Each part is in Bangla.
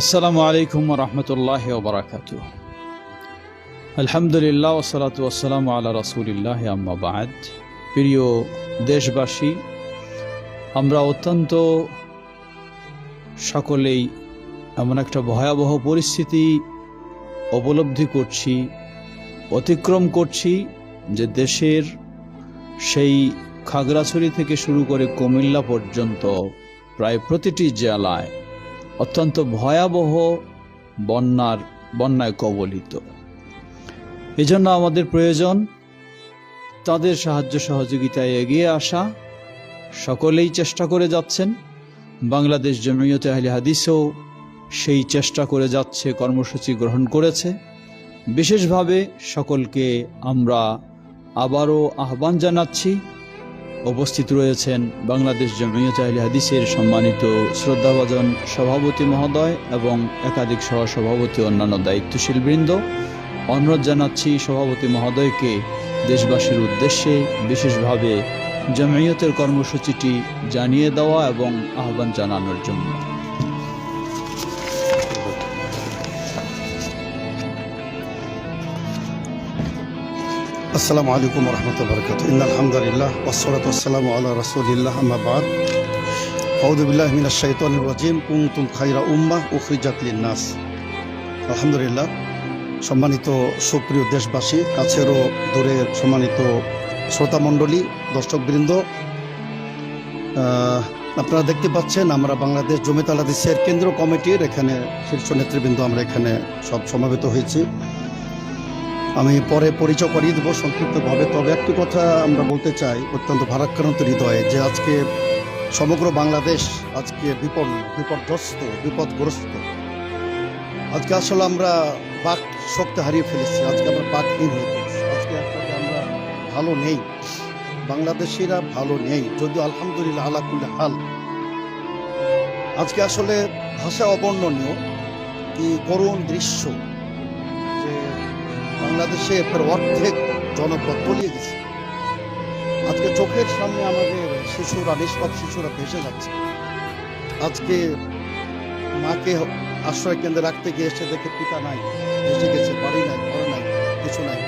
আসসালামু আলাইকুম রহমতুল্লাহ ওবরাকাত আলহামদুলিল্লাহ ওসালাত ওসালাম আল্লাহ রসুলিল্লাহ আম্মাবাদ প্রিয় দেশবাসী, আমরা অত্যন্ত সকলেই এমন একটা ভয়াবহ পরিস্থিতি উপলব্ধি করছি, অতিক্রম করছি যে দেশের সেই খাগড়াছড়ি থেকে শুরু করে কুমিল্লা পর্যন্ত প্রায় প্রতিটি জেলায় অত্যন্ত ভয়াবহ বন্যার, বন্যায় কবলিত। এজন্য আমাদের প্রয়োজন তাদের সাহায্য সহযোগিতায় এগিয়ে আসা। সকলেই চেষ্টা করে যাচ্ছেন। বাংলাদেশ জমিয়তে আহলে হাদিসও সেই চেষ্টা করে যাচ্ছে, কর্মসূচি গ্রহণ করেছে। বিশেষভাবে সকলকে আমরা আবারও আহ্বান জানাচ্ছি। উপস্থিত রয়েছেন বাংলাদেশ জমিয়ত আহলে হাদিসের সম্মানিত শ্রদ্ধাভাজন সভাপতি মহোদয় এবং একাধিক সহ সভাপতি অন্যান্য দায়িত্বশীল বৃন্দ। অনুরোধ জানাচ্ছি সভাপতি মহোদয়কে দেশবাসীর উদ্দেশ্যে বিশেষভাবে জমিয়তের কর্মসূচিটি জানিয়ে দেওয়া এবং আহ্বান জানানোর জন্য। আসসালামু আলাইকুম রহমতুল্লাহ বরকাত আলহামদুলিল্লাহ ওসলাত ওসালাম আল্লাহ রসুলিল্লাহ আম্মাবাদ আউদুবিল্লাহ মিনাশ শাইতানির রাজিম। কুনতুম খাইরা উম্মাহ উখরিজাত লিন্নাস। আলহামদুলিল্লাহ, সম্মানিত সুপ্রিয় দেশবাসী কাছেরও দূরের সম্মানিত শ্রোতামণ্ডলী, দর্শকবৃন্দ আপনারা দেখতে পাচ্ছেন আমরা বাংলাদেশ জমিত আলাদিসের কেন্দ্র কমিটির এখানে শীর্ষ নেতৃবৃন্দ, আমরা এখানে সব সমাবেত হয়েছি। আমি পরে পরিচয় করিয়ে দেবো সংক্ষিপ্তভাবে। তবে একটি কথা আমরা বলতে চাই, অত্যন্ত ভারাক্রান্ত হৃদয়ে, যে আজকে সমগ্র বাংলাদেশ আজকে বিপন্ন, বিপর্যস্ত, বিপদগ্রস্ত। আজকে আসলে আমরা বাক শক্তি হারিয়ে ফেলেছি, আজকে আমরা বাকহীন হয়ে পড়েছি। আজকে একটাকে আমরা ভালো নেই, বাংলাদেশিরা ভালো নেই, যদিও আলহামদুলিল্লাহ আলাকুল্লা হাল। আজকে আসলে ভাষা অবর্ণনীয়, কি করুণ দৃশ্য। বাংলাদেশে এর অর্ধেক জনপদ তলিয়ে গেছে। আজকে চোখের সামনে আমাদের শিশুরা, নিষ্পাপ শিশুরা ভেসে যাচ্ছে। আজকে মাকে আশ্রয় কেন্দ্রে রাখতে গিয়ে এসে দেখে পিতা নাই, ভেসে গেছে, বাড়ি নাই, ঘর নাই, কিছু নাই।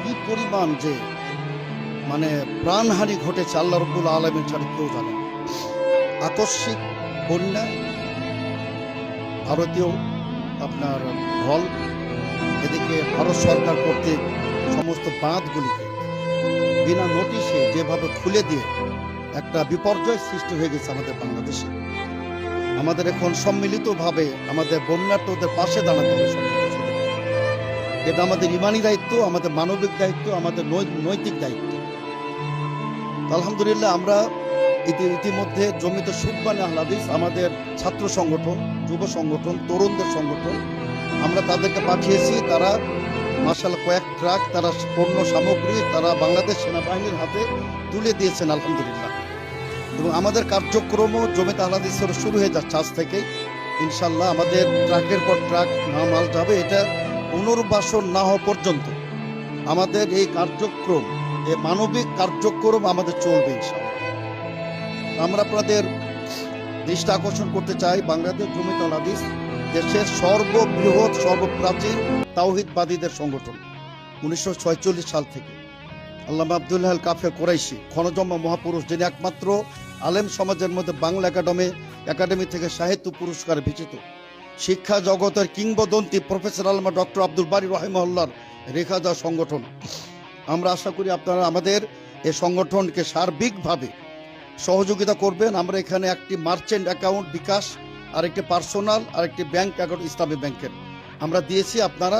কি পরিমাণ যে মানে প্রাণহানি ঘটেছে আল্লাহ রব্বুল আলমের ছাড়া কেউ জানে আকস্মিক বন্যা, ভারতীয় আপনার ঢল এদিকে ভারত সরকার কর্তৃক সমস্ত বাঁধগুলিকে বিনা নোটিশে যেভাবে খুলে দিয়ে একটা বিপর্যয় সৃষ্টি হয়ে গেছে আমাদের বাংলাদেশে। আমাদের এখন সম্মিলিতভাবে আমাদের বন্যার্থদের পাশে দাঁড়াতে হবে এটা আমাদের ইমানি দায়িত্ব, আমাদের মানবিক দায়িত্ব, আমাদের নৈতিক দায়িত্ব। আলহামদুলিল্লাহ আমরা ইতি- ইতিমধ্যে জমিতে সুকবান আহলাদিস আমাদের ছাত্র সংগঠন, যুব সংগঠন, তরুণদের সংগঠন আমরা তাদেরকে পাঠিয়েছি, তারা মার্শাল কয়েক ট্রাক, তারা পণ্য সামগ্রী, তারা বাংলাদেশ সেনাবাহিনীর হাতে তুলে দিয়েছেন, আলহামদুলিল্লাহ। এবং আমাদের কার্যক্রমও জমিতে আহলাদিসের শুরু হয়ে যাচ্ছে আজ থেকে ইনশাল্লাহ আমাদের ট্রাকের পর ট্রাক না মাল যাবে, এটা পুনর্বাসন না হওয়া পর্যন্ত আমাদের এই কার্যক্রম, এই মানবিক কার্যক্রম আমাদের চলবে ইনশাল্লাহ আমরা আপনাদের দৃষ্টি আকর্ষণ করতে চাই, বাংলাদেশ জমিতে আহলাদিস দেশের সর্ববৃহৎ, সর্বপ্রাচীন তাওহিদবাদীদের সংগঠন, উনিশশো সাল থেকে। আল্লামা আবদুল্লাহ কাফে কোরাইশি ক্ষণজম্মা মহাপুরুষ যিনি একমাত্র আলেম সমাজের মধ্যে বাংলা একাডেমি একাডেমি থেকে সাহিত্য পুরস্কার বিচিত শিক্ষা জগতের কিংবদন্তি প্রফেসর আলমা ডক্টর আব্দুল বারি রহিমহল্লার রেখা দেওয়া সংগঠন। আমরা আশা করি আপনারা আমাদের এ সংগঠনকে সার্বিকভাবে সহযোগিতা করবেন। আমরা এখানে একটি মার্চেন্ট অ্যাকাউন্ট বিকাশ আর একটি পার্সোনাল আর একটি ব্যাংক অ্যাকাউন্ট ইসলামী ব্যাংকের। আমরা দিয়েছি আপনারা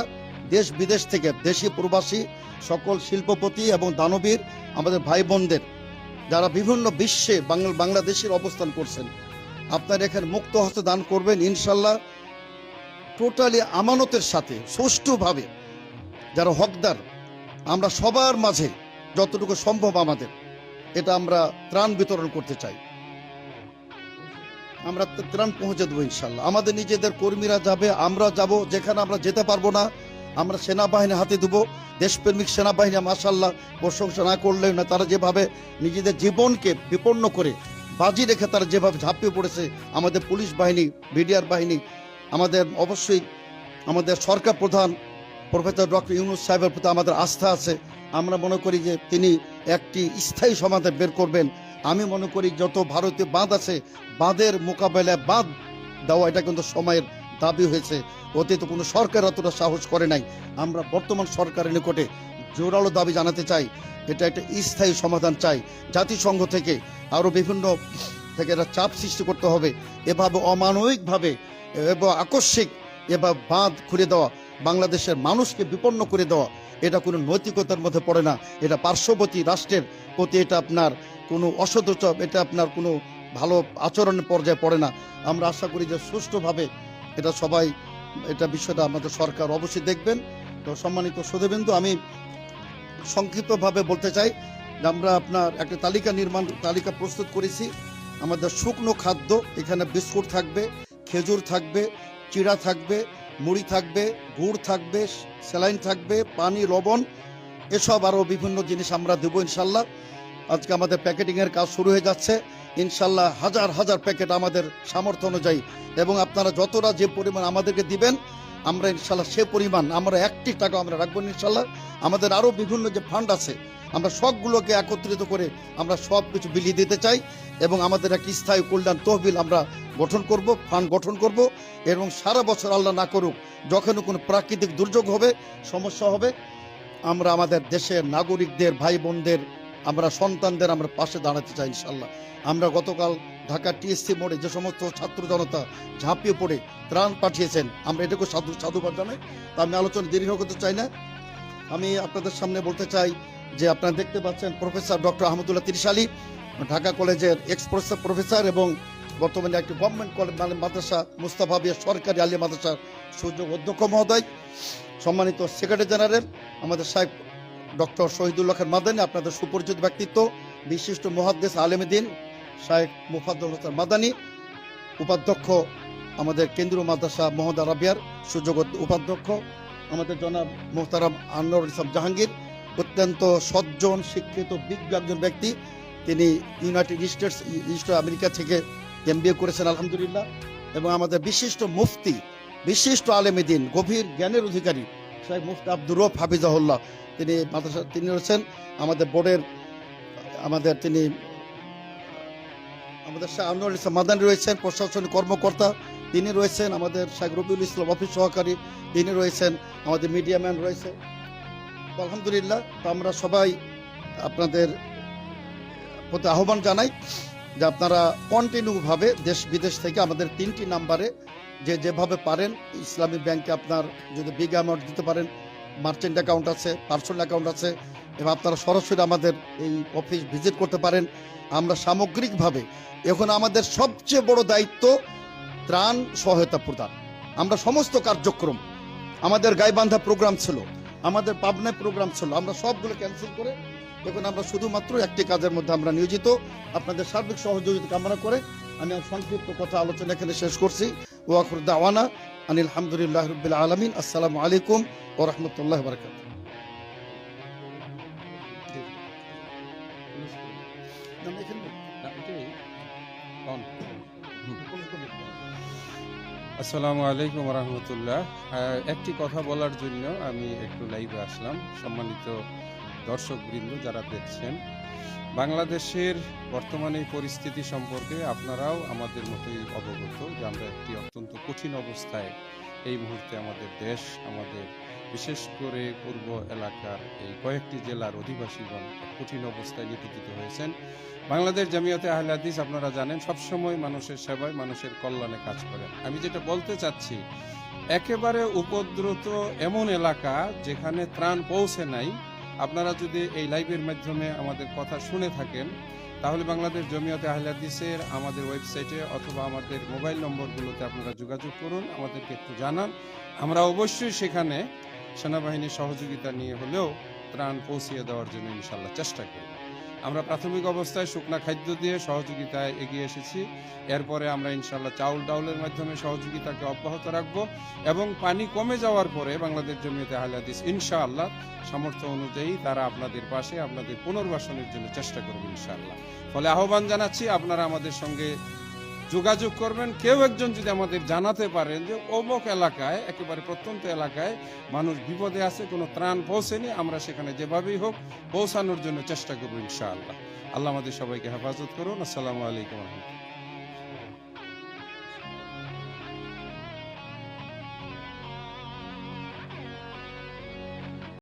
দেশ বিদেশ থেকে, দেশি প্রবাসী, সকল শিল্পপতি এবং দানবীর, আমাদের ভাই বোনদের যারা বিভিন্ন বিশ্বে বাংলা বাংলাদেশের অবস্থান করছেন। আপনারা এখানে মুক্ত হস্তে দান করবেন ইনশাল্লাহ। টোটালি আমানতের সাথে, সুষ্ঠুভাবে, যারা হকদার, আমরা সবার মাঝে যতটুকু সম্ভব আমাদের, এটা আমরা ত্রাণ বিতরণ করতে চাই। আমরা ত্রাণ পৌঁছে দেবো ইনশাল্লাহ। আমাদের নিজেদের কর্মীরা যাবে, আমরা যাব, যেখানে আমরা যেতে পারব না, আমরা সেনাবাহিনী হাতে দেবো দেশপ্রেমিক সেনাবাহিনী মাসাল্লাহ প্রশংসা না করলেও না, তারা যেভাবে নিজেদের জীবনকে বিপন্ন করে বাজি রেখে তারা যেভাবে ঝাঁপিয়ে পড়েছে, আমাদের পুলিশ বাহিনী, বিডিআর বাহিনী, আমাদের অবশ্যই আমাদের সরকার প্রধান, প্রফেসর ডক্টর ইউনুস সাহেবের প্রতি আমাদের আস্থা আছে। আমরা মনে করি যে তিনি একটি স্থায়ী সমাধান বের করবেন। আমি মনে করি যত ভারতীয় বাঁধ আছে, বাঁধের মোকাবেলায় বাঁধ দেওয়া, এটা কিন্তু সময়ের দাবি হয়েছে। অতীত কোনো সরকার অতটা সাহস করে নাই। আমরা বর্তমান সরকারের নিকটে জোরালো দাবি জানাতে চাই। এটা একটা স্থায়ী সমাধান চাই। জাতিসংঘ থেকে আরও বিভিন্ন থেকে এটা চাপ সৃষ্টি করতে হবে। এভাবে অমানবিকভাবে এবং আকস্মিক এবার বাঁধ খুলে দেওয়া, বাংলাদেশের মানুষকে বিপন্ন করে দেওয়া, এটা কোনো নৈতিকতার মধ্যে পড়ে না। এটা পার্শ্ববর্তী রাষ্ট্রের প্রতি এটা আপনার কোনো অসদচ এটা আপনার কোনো ভালো আচরণের পর্যায়ে পড়ে না। আমরা আশা করি যে সুষ্ঠুভাবে এটা সবাই, এটা বিষয়টা আমাদের সরকার অবশ্যই দেখবেন। তো সম্মানিত সুধীবিন্দু আমি সংক্ষিপ্তভাবে বলতে চাই যে আমরা আপনার একটা তালিকা নির্মাণ, তালিকা প্রস্তুত করেছি। আমাদের শুকনো খাদ্য, এখানে বিস্কুট থাকবে, খেজুর থাকবে, চিড়া থাকবে, মুড়ি থাকবে, গুড় থাকবে, স্যালাইন থাকবে, পানি, লবণ, এসব আরও বিভিন্ন জিনিস আমরা দেবো ইনশাল্লাহ। আজকে আমাদের প্যাকেটিংয়ের কাজ শুরু হয়ে যাচ্ছে। ইনশাল্লাহ হাজার হাজার প্যাকেট আমাদের সামর্থ্য অনুযায়ী এবং আপনারা যতটা যে পরিমাণ আমাদেরকে দিবেন, আমরা ইনশাল্লাহ সে পরিমাণ, আমরা একটি টাকা আমরা রাখব ইনশাল্লাহ। আমাদের আরও বিভিন্ন যে ফান্ড আছে, আমরা সবগুলোকে একত্রিত করে আমরা সব কিছু বিলিয়ে দিতে চাই এবং আমাদের এক স্থায়ী কল্যাণ তহবিল আমরা গঠন করব ফান্ড গঠন করব এবং সারা বছর আল্লাহ না করুক, যখন কোনো প্রাকৃতিক দুর্যোগ হবে, সমস্যা হবে, আমরা আমাদের দেশের নাগরিকদের ভাই বোনদের আমরা সন্তানদের আমরা পাশে দাঁড়াতে চাই ইনশাল্লাহ আমরা গতকাল ঢাকা টিএসসি মোড়ে যে সমস্ত ছাত্র জনতা ঝাঁপিয়ে পড়ে ত্রাণ পাঠিয়েছেন, আমরা এটাকে সাধু, সাধুবাদ জানাই। তা আমি আলোচনা দীর্ঘ করতে চাই না। আমি আপনাদের সামনে বলতে চাই যে আপনারা দেখতে পাচ্ছেন প্রফেসর ডক্টর আহমদুল্লাহ তিরিশালী, ঢাকা কলেজের এক্স প্রফেসর এবং বর্তমানে একটি গভর্নমেন্ট কলেজ মানে মাদ্রাসা, মুস্তাফা বিয়া সরকারি আলিয়া মাদ্রাসার সুযোগ অধ্যক্ষ মহোদয়, সম্মানিত সেক্রেটারি জেনারেল আমাদের সাহেব ডক্টর শহীদুল্লাহ খান মাদানী, আপনাদের সুপরিচিত ব্যক্তিত্ব, বিশিষ্ট মহাদ্দেশ আলেমদিন শাহেখ মুফাদ্দুল হাসান মাদানী, উপাধ্যক্ষ আমাদের কেন্দ্রীয় মাদ্রাসা মোহাম্মদ আরাবিয়ার সুযোগ উপাধ্যক্ষ আমাদের জনাব মোহতারাম আনোয়ার ইসলাম জাহাঙ্গীর, অত্যন্ত সজ্জন, শিক্ষিত, বিজ্ঞ একজন ব্যক্তি। তিনি ইউনাইটেড স্টেটস, ইস্ট আমেরিকা থেকে এমবিএ করেছেন, আলহামদুলিল্লাহ। এবং আমাদের বিশিষ্ট মুফতি, বিশিষ্ট আলেমেদিন গভীর জ্ঞানের অধিকারী। শেখ মুফতি আব্দুর রফ হাফিজাহুল্লাহ। তিনি মাদ্রাসা তিনি রয়েছেন আমাদের বোর্ডের আমাদের তিনি আমাদের শাহ আনোয়ার ইসলাম মাদানী রয়েছেন, প্রশাসনিক কর্মকর্তা। তিনি রয়েছেন আমাদের শেখ রবিউল ইসলাম অফিস সহকারী। তিনি রয়েছেন আমাদের মিডিয়া ম্যান রয়েছে। আলহামদুলিল্লাহ, তো আমরা সবাই আপনাদের প্রতি আহ্বান জানাই। যে আপনারা কন্টিনিউভাবে দেশ বিদেশ থেকে আমাদের তিনটি নাম্বারে যে যেভাবে পারেন, ইসলামী ব্যাংকে আপনার যদি বিগ অ্যামাউন্ট দিতে পারেন মার্চেন্ট অ্যাকাউন্ট আছে পার্সোনাল অ্যাকাউন্ট আছে এবং আপনারা সরাসরি আমাদের এই অফিস ভিজিট করতে পারেন। আমরা সামগ্রিকভাবে এখন আমাদের সবচেয়ে বড় দায়িত্ব ত্রাণ সহায়তা প্রদান। আমরা সমস্ত কার্যক্রম, আমাদের গাইবান্ধা প্রোগ্রাম ছিল, আমাদের পাবনায় প্রোগ্রাম ছিল, আমরা সবগুলো ক্যান্সেল করে এখন আমরা শুধুমাত্র একটি কাজের মধ্যে আমরা নিয়োজিত। আপনাদের সার্বিক সহযোগিতা কামনা করে আমি সংক্ষিপ্ত কথা আলোচনা এখানে শেষ করছি। ওয়াকুর দাওয়ানা আনিল আলহামদুলিল্লাহ রবিল আলমিন। আসসালামু আলাইকুম ও রহমতুল্লাহ বারকাত আসসালামু আলাইকুম রহমতুল্লাহ। একটি কথা বলার জন্য আমি একটু লাইভে আসলাম। সম্মানিত দর্শকবৃন্দ যারা দেখছেন, বাংলাদেশের বর্তমানে এই পরিস্থিতি সম্পর্কে আপনারাও আমাদের মতোই অবগত যে আমরা একটি অত্যন্ত কঠিন অবস্থায় এই মুহূর্তে আমাদের দেশ, আমাদের বিশেষ করে পূর্ব এলাকার এই কয়েকটি জেলার অধিবাসীগণ কঠিন অবস্থায় নিপতিত হয়েছেন। বাংলাদেশ জামিয়াতে আহলে হাদিস আপনারা জানেন, সবসময় মানুষের সেবায়, মানুষের কল্যাণে কাজ করেন। আমি যেটা বলতে চাচ্ছি, একেবারে উপদ্রুত এমন এলাকা যেখানে ত্রাণ পৌঁছে নাই আপনারা যদি এই লাইভের মাধ্যমে আমাদের কথা শুনে থাকেন, তাহলে বাংলাদেশ জমিয়তে আহলাদিসের আমাদের ওয়েবসাইটে অথবা আমাদের মোবাইল নম্বরগুলোতে আপনারা যোগাযোগ করুন, আমাদেরকে একটু জানান। আমরা অবশ্যই সেখানে সেনাবাহিনীর সহযোগিতা নিয়ে হলেও ত্রাণ পৌঁছিয়ে দেওয়ার জন্য ইনশাল্লাহ চেষ্টা করি আমরা প্রাথমিক অবস্থায় শুকনা খাদ্য দিয়ে সহযোগিতায় এগিয়ে এসেছি। এরপরে আমরা ইনশাল্লাহ চাউল ডাউলের মাধ্যমে সহযোগিতাকে অব্যাহত রাখব এবং পানি কমে যাওয়ার পরে বাংলাদেশ জমিতে হালাদিস ইনশাআল্লাহ সামর্থ্য অনুযায়ী তারা আপনাদের পাশে আপনাদের পুনর্বাসনের জন্য চেষ্টা করবে ইনশাআল্লাহ। ফলে আহ্বান জানাচ্ছি আপনারা আমাদের সঙ্গে যোগাযোগ করবেন। কেউ একজন যদি আমাদের জানাতে পারেন যে অমুক এলাকায়, একেবারে প্রত্যন্ত এলাকায় মানুষ বিপদে আছে, কোনো ত্রাণ পৌঁছেনি, আমরা সেখানে যেভাবেই হোক পৌঁছানোর জন্য চেষ্টা করব ইনশাআল্লাহ। আল্লাহ আমাদের সবাইকে হেফাজত করুন। আসসালামু আলাইকুম রহমতুল্লাহ।